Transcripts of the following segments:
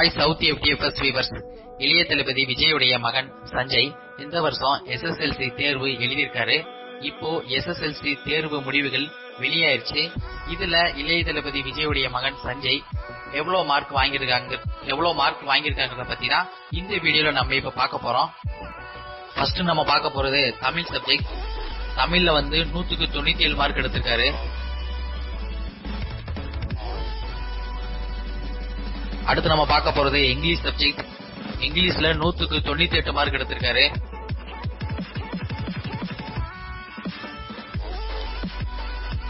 Hi south FDFS viewers இளைய தளபதி விஜயுடைய மகன் சஞ்சய் இந்த வருஷம் எஸ்எஸ்எல்சி தேர்வு எழுதியிருக்காரு. இப்போ எஸ்எஸ்எல்சி தேர்வு முடிவுகள் வெளியாயிருச்சு. இதுல இளைய தளபதி விஜயுடைய மகன் சஞ்சய் எவ்வளவு மார்க் வாங்கியிருக்காங்க எவ்வளவு மார்க் வாங்கியிருக்காங்கிறத பத்தி தான் இந்த வீடியோல நம்ம இப்ப பார்க்க போறோம். ஃபர்ஸ்ட் நம்ம பார்க்க போறது தமிழ் சப்ஜெக்ட் தமிழ்ல வந்து நூத்துக்கு தொண்ணூத்தி ஏழு மார்க் எடுத்திருக்காரு. அடுத்து நம்ம பார்க்க போறது இங்கிலீஷ் சப்ஜெக்ட் இங்கிலீஷ்ல நூத்துக்கு தொண்ணூத்தி எட்டு மார்க் எடுத்திருக்காரு.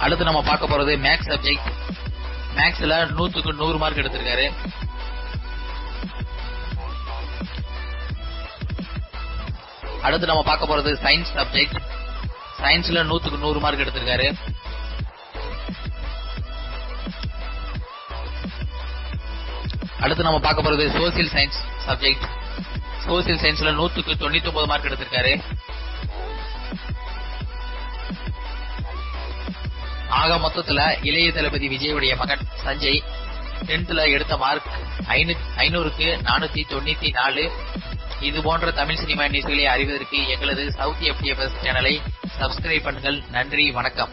அடுத்து நம்ம பார்க்க போறது மேக்ஸ் சப்ஜெக்ட் மேக்ஸ்ல நூத்துக்கு நூறு மார்க் எடுத்திருக்காரு. அடுத்து நம்ம பார்க்க போறது சயின்ஸ் சப்ஜெக்ட் சயின்ஸ்ல நூத்துக்கு நூறு மார்க் எடுத்திருக்காரு. அடுத்து நம்ம பார்க்க போறது சோசியல் சயின்ஸ் சப்ஜெக்ட் சோசியல் சயின்ஸ்ல நூத்துக்கு தொண்ணூத்தி ஒன்பது மார்க் எடுத்திருக்காரு. ஆக மொத்தத்துல இளைய தளபதி விஜயுடைய மகன் சஞ்சய் டென்த்ல எடுத்த மார்க் ஐநூறுக்கு நானூத்தி தொண்ணூத்தி நாலு. இது போன்ற தமிழ் சினிமா நியூஸ்களை அறிவதற்கு எங்களது சவுத் எஃப்டிஎஃப்எஸ் சேனலை சப்ஸ்கிரைப் பண்ணுங்கள். நன்றி வணக்கம்.